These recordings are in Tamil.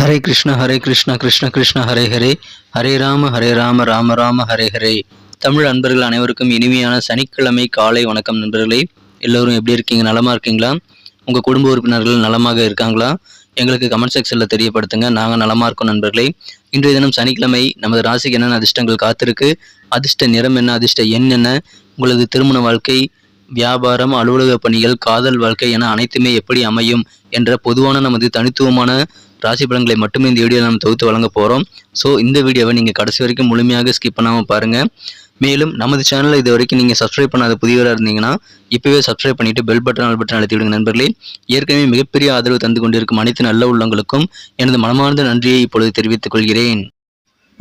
ஹரே கிருஷ்ண ஹரே கிருஷ்ண கிருஷ்ண கிருஷ்ண ஹரே ஹரே. ஹரே ராம ஹரே ராம ராம ராம ஹரே ஹரே. தமிழ் அன்பர்கள் அனைவருக்கும் இனிமையான சனிக்கிழமை காலை வணக்கம் நண்பர்களே. எல்லோரும் எப்படி இருக்கீங்க? நலமாக இருக்கீங்களா? உங்கள் குடும்ப உறுப்பினர்கள் நலமாக இருக்காங்களா? எங்களுக்கு கமெண்ட் செக்ஷனில் தெரியப்படுத்துங்க. நாங்கள் நலமாக இருக்கோம் நண்பர்களே. இன்றைய தினம் சனிக்கிழமை நமது ராசிக்கு என்னென்ன அதிர்ஷ்டங்கள் காத்திருக்கு? அதிர்ஷ்ட நிறம் என்ன? அதிர்ஷ்ட எண் என்ன? உங்களது திருமண வாழ்க்கை வியாபாரம் அலுவலக பணிகள் காதல் வாழ்க்கை என அனைத்துமே எப்படி அமையும் என்ற பொதுவான நமது தனித்துவமான ராசி பலன்களை மட்டுமே இந்த வீடியோவில் நம்ம தொகுத்து வழங்க போகிறோம் ஸோ இந்த வீடியோவை நீங்கள் கடைசி வரைக்கும் முழுமையாக ஸ்கிப் பண்ணாமல் பாருங்கள் மேலும் நமது சேனலை இது வரைக்கும் நீங்கள் சப்ஸ்கிரைப் பண்ணாத புதியவராக இருந்தீங்கன்னா இப்போவே சப்ஸ்கிரைப் பண்ணிவிட்டு பெல் பட்டன் ஆல் பட்டன் அழுத்தி விடுங்க நண்பர்களே. ஏற்கனவே மிகப்பெரிய ஆதரவு தந்து கொண்டிருக்கும் அனைத்து நல்ல உள்ளங்களுக்கும் எனது மனமார்ந்த நன்றியை இப்பொழுது தெரிவித்துக் கொள்கிறேன்.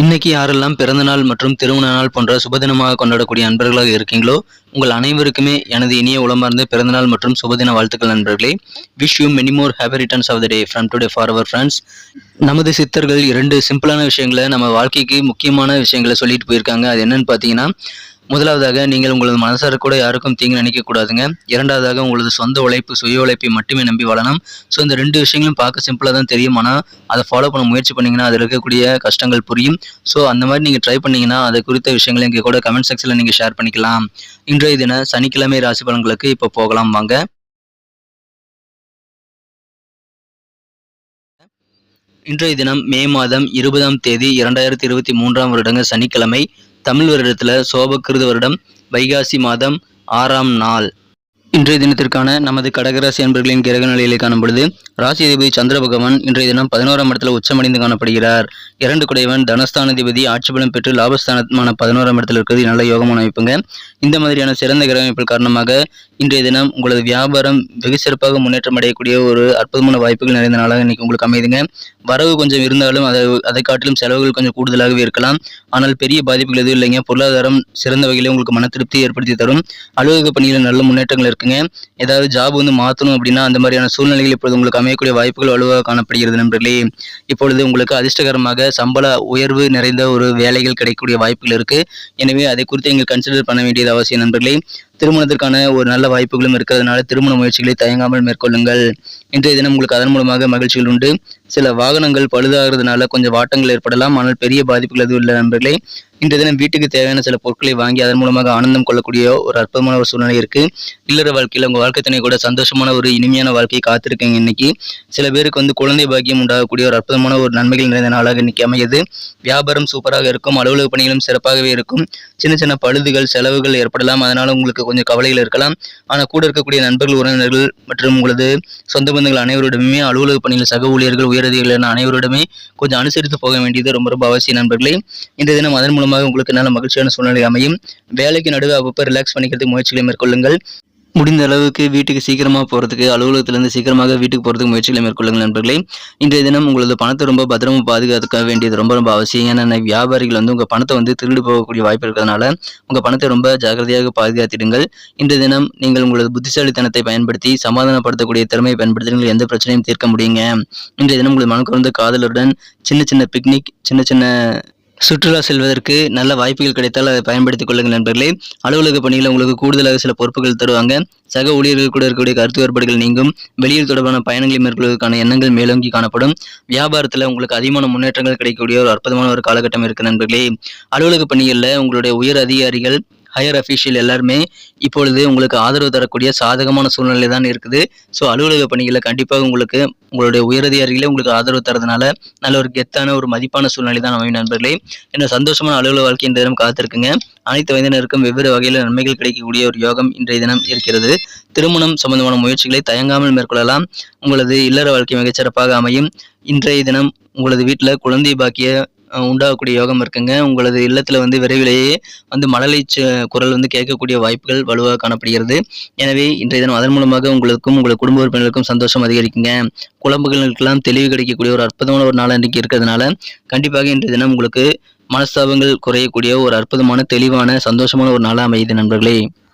இன்னைக்கு யாரெல்லாம் பிறந்தநாள் மற்றும் திருமண நாள் போன்ற சுபதினமாக கொண்டாடக்கூடிய நண்பர்களாக இருக்கீங்களோ உங்கள் அனைவருக்குமே எனது இனிய உளமார்ந்த பிறந்தநாள் மற்றும் சுபதின வாழ்த்துக்கள் நண்பர்களே. Wish you many more happy returns of the day from today for our friends நமது சித்தர்கள் இரண்டு சிம்பிளான விஷயங்களை நம்ம வாழ்க்கைக்கு முக்கியமான விஷயங்களை சொல்லிட்டு போயிருக்காங்க. அது என்னன்னு பார்த்தீங்கன்னா முதலாவதாக நீங்கள் உங்களது மனசார கூட யாருக்கும் தீங்கு நினைக்கக்கூடாதுங்க. இரண்டாவதாக உங்களது சொந்த உழைப்பு சுய உழைப்பை மட்டுமே நம்பி வளரணும் ஸோ இந்த ரெண்டு விஷயங்களும் பார்க்க சிம்பிளாக தான் தெரியும். ஆனால் அதை ஃபாலோ பண்ண முயற்சி பண்ணீங்கன்னா அதில் இருக்கக்கூடிய கஷ்டங்கள் புரியும். ஸோ அந்த மாதிரி நீங்கள் ட்ரை பண்ணீங்கன்னா அதை குறித்த விஷயங்களை இங்கே கூட கமெண்ட் செக்ஷனில் நீங்கள் ஷேர் பண்ணிக்கலாம். இன்றைய தின சனிக்கிழமை ராசி பலன்களுக்கு இப்போ போகலாம் வாங்க. இன்றைய தினம் மே மாதம் இருபதாம் தேதி இரண்டாயிரத்தி இருபத்தி மூன்றாம் வருடங்க சனிக்கிழமை. தமிழ் வருடத்தில் சோபக்கிருத வருடம் வைகாசி மாதம் ஆறாம் நாள். இன்றைய தினத்திற்கான நமது கடகராசி அன்பர்களின் கிரக நிலையிலே காணப்படுது பொழுது ராசி அதிபதி சந்திர பகவான் இன்றைய தினம் பதினோராம் இடத்துல உச்சமடைந்து காணப்படுகிறார். இரண்டு குடைவன் தனஸ்தானாதிபதி ஆட்சி பலம் பெற்று லாபஸ்தானமான பதினோராம் இடத்துல இருக்கிறது. நல்ல யோகமான அமைப்புங்க. இந்த மாதிரியான சிறந்த கிரக அமைப்பில் காரணமாக இன்றைய தினம் உங்களது வியாபாரம் வெகு சிறப்பாக முன்னேற்றம் அடையக்கூடிய ஒரு அற்புதமான வாய்ப்புகள் நிறைந்த நாளாக இன்னைக்கு உங்களுக்கு அமைதுங்க வரவு கொஞ்சம் இருந்தாலும் அதை அதை காட்டிலும் செலவுகள் கொஞ்சம் கூடுதலாகவே இருக்கலாம். ஆனால் பெரிய பாதிப்புகள் எதுவும் இல்லைங்க. பொருளாதாரம் சிறந்த வகையில் உங்களுக்கு மன திருப்தி ஏற்படுத்தி தரும். அலுவலக பணியில் நல்ல முன்னேற்றங்கள் இருக்குங்க ஏதாவது ஜாப் வந்து மாற்றணும் அப்படின்னா அந்த மாதிரியான சூழ்நிலைகள் இப்பொழுது உங்களுக்கு அமையக்கூடிய வாய்ப்புகள் வலுவாக காணப்படுகிறது நண்பர்களே. இப்பொழுது உங்களுக்கு அதிர்ஷ்டகரமாக சம்பள உயர்வு நிறைந்த ஒரு வேலைகள் கிடைக்கக்கூடிய வாய்ப்புகள் இருக்கு. எனவே அதை குறித்து நீங்கள் கன்சிடர் பண்ண வேண்டியது அவசியம் நண்பர்களே. திருமணத்திற்கான ஒரு நல்ல வாய்ப்புகளும் இருக்கிறதுனால திருமண முயற்சிகளை தயங்காமல் மேற்கொள்ளுங்கள். இன்றைய தினம் உங்களுக்கு அதன் மூலமாக மகிழ்ச்சிகள் உண்டு. சில வாகனங்கள் பழுதாகிறதுனால கொஞ்சம் வாட்டங்கள் ஏற்படலாம். ஆனால் பெரிய பாதிப்புகள் எதுவும் இல்லை நண்பர்களே. இன்றைய தினம் வீட்டுக்கு தேவையான சில பொருட்களை வாங்கி அதன் மூலமாக ஆனந்தம் கொள்ளக்கூடிய ஒரு அற்புதமான ஒரு சூழ்நிலை இருக்கு. இல்லற வாழ்க்கையில் உங்க வாழ்க்கை துணை கூட சந்தோஷமான ஒரு இனிமையான வாழ்க்கையை காத்திருக்கீங்க இன்னைக்கு. சில பேருக்கு வந்து குழந்தை பாக்கியம் உண்டாகக்கூடிய ஒரு அற்புதமான ஒரு நன்மைகள் நிறைந்த நாளாக இன்னைக்கு அமையுது. வியாபாரம் சூப்பராக இருக்கும். அலுவலக பணிகளும் சிறப்பாகவே இருக்கும். சின்ன சின்ன பழுதுகள் செலவுகள் ஏற்படலாம். அதனால உங்களுக்கு கொஞ்சம் கவலையில் இருக்கலாம். ஆனால் கூட இருக்கக்கூடிய நண்பர்கள் உறவினர்கள் மற்றும் உங்களது சொந்த பந்தங்கள் அனைவருடமே அலுவலக பணியில் சக ஊழியர்கள் உயரதிகள் என அனைவருடமே கொஞ்சம் அனுசரித்து போக வேண்டியது ரொம்ப ரொம்ப அவசியம் நண்பர்களே. இந்த தினம் அதன் மூலமாக உங்களுக்கு நல்ல மகிழ்ச்சியான சூழ்நிலை அமையும். வேலைக்கு நடுவே அப்பப்போ ரிலாக்ஸ் பண்ணிக்கிறதுக்கு முயற்சிகளை மேற்கொள்ளுங்கள். முடிந்த அளவுக்கு வீட்டுக்கு சீக்கிரமாக போகிறதுக்கு அலுவலகத்திலேருந்து சீக்கிரமாக வீட்டுக்கு போகிறதுக்கு முயற்சிகளை மேற்கொள்ளுங்கள் நண்பர்களே. இன்றைய தினம் உங்களது பணத்தை ரொம்ப பத்திரமா பாதுகாத்துக்க வேண்டியது ரொம்ப ரொம்ப அவசியம். ஏன்னா வியாபாரிகள் வந்து உங்கள் பணத்தை வந்து திருடு போகக்கூடிய வாய்ப்பு இருக்கிறதுனால உங்கள் பணத்தை ரொம்ப ஜாக்கிரதையாக பாதுகாத்திடுங்கள். இன்றைய தினம் நீங்கள் உங்களது புத்திசாலித்தனத்தை பயன்படுத்தி சமாதானப்படுத்தக்கூடிய திறமையை பயன்படுத்தி நீங்கள் எந்த பிரச்சனையும் தீர்க்க முடியுங்க. இன்றைய தினம் உங்களது மனக்குறந்த காதலருடன் சின்ன சின்ன பிக்னிக் சின்ன சின்ன சுற்றுலா செல்வதற்கு நல்ல வாய்ப்புகள் கிடைத்தால் அதை பயன்படுத்திக் கொள்ளுங்கள் நண்பர்களே. அலுவலக பணியில் உங்களுக்கு கூடுதலாக சில பொறுப்புகள் தருவாங்க. சக ஊழியர்கள் கூட இருக்கக்கூடிய கருத்து வேறுபாடுகள் நீங்கும். வெளியில் தொடர்பான பயணங்களை மேற்கொள்வதற்கான எண்ணங்கள் மேலோங்கி காணப்படும். வியாபாரத்தில் உங்களுக்கு அதிகமான முன்னேற்றங்கள் கிடைக்கக்கூடிய ஒரு அற்புதமான ஒரு காலகட்டம் இருக்கு நண்பர்களே. அலுவலக பணிகளில் உங்களுடைய உயர் அதிகாரிகள் ஹையர் அஃபீஷியல் எல்லாருமே இப்பொழுது உங்களுக்கு ஆதரவு தரக்கூடிய சாதகமான சூழ்நிலை தான் இருக்குது. ஸோ அலுவலக பணிகளில் கண்டிப்பாக உங்களுக்கு உங்களுடைய உயரதிகாரிகளே உங்களுக்கு ஆதரவு தரதுனால நல்ல ஒரு கெத்தான ஒரு மதிப்பான சூழ்நிலை தான் அமையும் நண்பர்களே. என்ன சந்தோஷமான அலுவலக வாழ்க்கை இன்றைய தினம் காத்திருக்குங்க. அனைத்து வயதினருக்கும் வெவ்வேறு வகையில் நன்மைகள் கிடைக்கக்கூடிய ஒரு யோகம் இன்றைய தினம் இருக்கிறது. திருமணம் சம்பந்தமான முயற்சிகளை தயங்காமல் மேற்கொள்ளலாம். உங்களது இல்லற வாழ்க்கை மிகச்சிறப்பாக அமையும். இன்றைய தினம் உங்களது வீட்டில் குழந்தை பாக்கிய உண்டாகக்கூடிய யோகம் இருக்குங்க. உங்களது இல்லத்தில் வந்து விரைவிலேயே வந்து மழலை குரல் வந்து கேட்கக்கூடிய வாய்ப்புகள் வலுவாக காணப்படுகிறது. எனவே இன்றைய தினம் அதன் மூலமாக உங்களுக்கும் உங்கள் குடும்ப உறுப்பினர்களுக்கும் சந்தோஷம் அதிகரிக்குங்க. குழம்புகளுக்கெல்லாம் தெளிவு கிடைக்கக்கூடிய ஒரு அற்புதமான ஒரு நாள் அன்றைக்கு இருக்கிறதுனால கண்டிப்பாக இன்றைய தினம் உங்களுக்கு மனஸ்தாபங்கள் குறையக்கூடிய ஒரு அற்புதமான தெளிவான சந்தோஷமான ஒரு நாளாக அமையுது நண்பர்களே.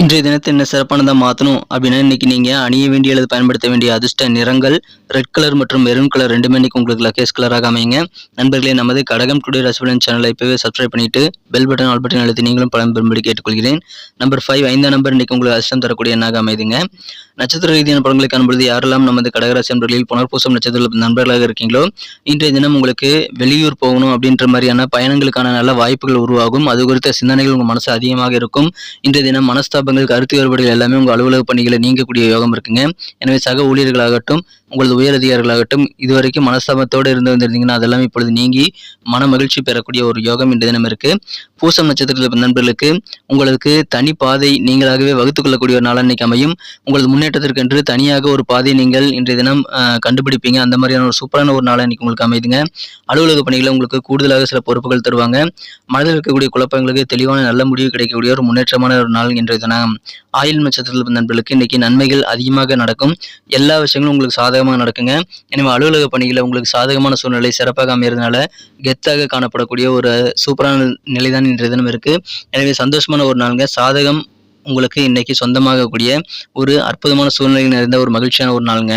இன்றைய தினத்தை என்ன சிறப்பானதாக மாற்றணும் அப்படின்னா இன்னைக்கு நீங்கள் அணிய வேண்டிய அல்லது பயன்படுத்த வேண்டிய அதிர்ஷ்ட நிறங்கள் ரெட் கலர் மற்றும் மெரூன் கலர் ரெண்டுமே இன்னைக்கு உங்களுக்கு லக்கேஸ் கலராக அமையுங்க. நண்பர்களே நமது கடகம் டுடே ரசிபலன் சேனலை இப்போவே சப்ஸ்கிரைப் பண்ணிட்டு பெல் பட்டன் ஆல் பட்டன் அழுத்தி நீங்களும் பலன் பெறும்படி கேட்டுக்கொள்கிறேன். நம்பர் ஃபைவ் ஐந்தாம் நம்பர் இன்னைக்கு உங்களுக்கு அதிர்ஷ்டம் தரக்கூடிய எண்ணாக அமைதுங்க. நட்சத்திர ரீதியான படங்களை காணும்பொழுது யாரெல்லாம் நமது கடகராசி நண்பர்களில் புனர்பூசம் நட்சத்திர நண்பர்களாக இருக்கீங்களோ இன்றைய தினம் உங்களுக்கு வெளியூர் போகணும் அப்படின்ற மாதிரியான பயணங்களுக்கான நல்ல வாய்ப்புகள் உருவாகும். அது குறித்த சிந்தனைகள் உங்கள் மனசு அதிகமாக இருக்கும். இன்றைய தினம் மனஸ்தா மனஸ்தாபங்கள் கருத்து வேறுபாடுகள் எல்லாமே உங்கள் அலுவலக பணிகளை நீங்கக்கூடிய யோகம் இருக்குங்க. எனவே சக ஊழியர்களாகட்டும் உங்களது உயர் அதிகாரிகளாகட்டும் இதுவரைக்கும் மனஸ்தாபத்தோடு இருந்து வந்திருந்தீங்கன்னா அதெல்லாம் இப்பொழுது நீங்கி மன மகிழ்ச்சி பெறக்கூடிய ஒரு யோகம் இன்று தினம் இருக்கு. பூசம் நட்சத்திரத்தில் நண்பர்களுக்கு உங்களுக்கு தனி பாதை நீங்களாகவே வகுத்துக் கொள்ளக்கூடிய ஒரு நாள் அன்னைக்கு அமையும். உங்களது முன்னேற்றத்திற்கென்று தனியாக ஒரு பாதை நீங்கள் இன்றைய தினம் கண்டுபிடிப்பீங்க. அந்த மாதிரியான ஒரு சூப்பரான ஒரு நாள் அன்னைக்கு உங்களுக்கு அமைதுங்க. அலுவலக பணிகளை உங்களுக்கு கூடுதலாக சில பொறுப்புகள் தருவாங்க. மனதில் இருக்கக்கூடிய குழப்பங்களுக்கு தெளிவான நல்ல முடிவு கிடைக்கக்கூடிய ஒரு முன்னேற்றமான ஒரு நாள் இன்றைய தினம் ஆயில் நட்சத்திரத்தில் நண்பர்களுக்கு இன்னைக்கு நன்மைகள் அதிகமாக நடக்கும். எல்லா விஷயங்களும் உங்களுக்கு சாதகமாக நடக்குங்க. எனவே அலுவலக பணிகளை உங்களுக்கு சாதகமான சூழ்நிலை சிறப்பாக அமைகிறதுனால கெத்தாக காணப்படக்கூடிய ஒரு சூப்பரான நிலை தான் இன்றைய தினம் இருக்கு. எனவே சந்தோஷமான ஒரு நாளுங்க. சாதகம் உங்களுக்கு இன்னைக்கு சொந்தமாகக்கூடிய ஒரு அற்புதமான சூழ்நிலை நிறைந்த ஒரு மகிழ்ச்சியான ஒரு நாளுங்க.